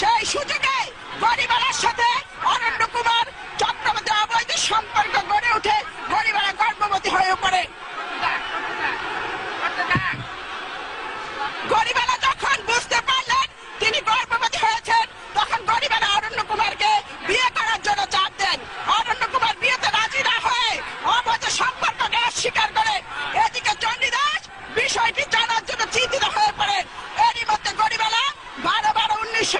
সুযোগে গরিবের সাথে অরণ্য কুমার চক্রবর্তী অবৈধ সম্পর্ক গড়ে উঠে গরিবেরা গর্ভবতী হয়ে পড়ে। গরিবেরা যখন বুঝতে পারলেন তিনি গর্ভবতী হয়েছেন, তখন গরিবেরা অরণ্য কুমারকে বিয়ে করার জন্য চাপ দেন। অরণ্য কুমার বিয়েতে রাজি না হয়ে অবৈধ সম্পর্ককে অস্বীকার করে এদিকে চণ্ডীদাস বিষয়টি জানার জন্য চিন্তিত হয়ে পড়ে। এরই মধ্যে গরিবেলা বারো বারো উনিশশো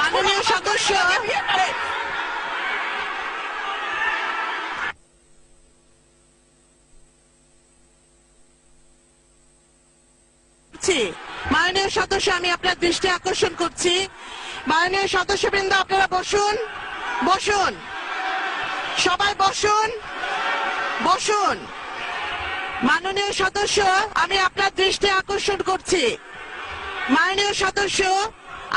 মাননীয় সদস্য। মাননীয় সদস্য, আমি আপনার দৃষ্টি আকর্ষণ করছি। মাননীয় সদস্যবৃন্দ, আপনারা বসুন বসুন। সবাই বসুন বসুন। মাননীয় সদস্য, আমি আপনার দৃষ্টি আকর্ষণ করছি। মাননীয় সদস্য,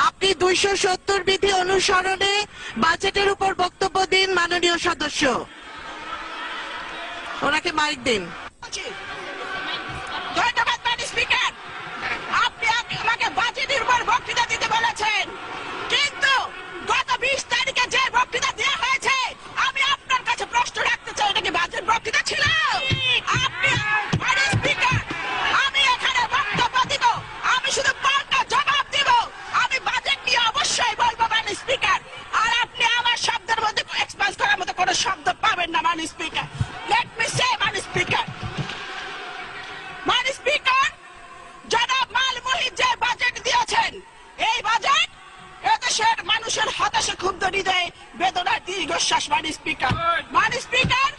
আপনি দুইশো সত্তর বিধি অনুসরণে বাজেটের উপর বক্তব্য দিন মাননীয় সদস্য। ওনাকে মাইক দিন। মানুষের হতাশা ক্ষুব্ধ হৃদয়ে বেদনার দীর্ঘশ্বাস মানে স্পিকার। মানে স্পিকার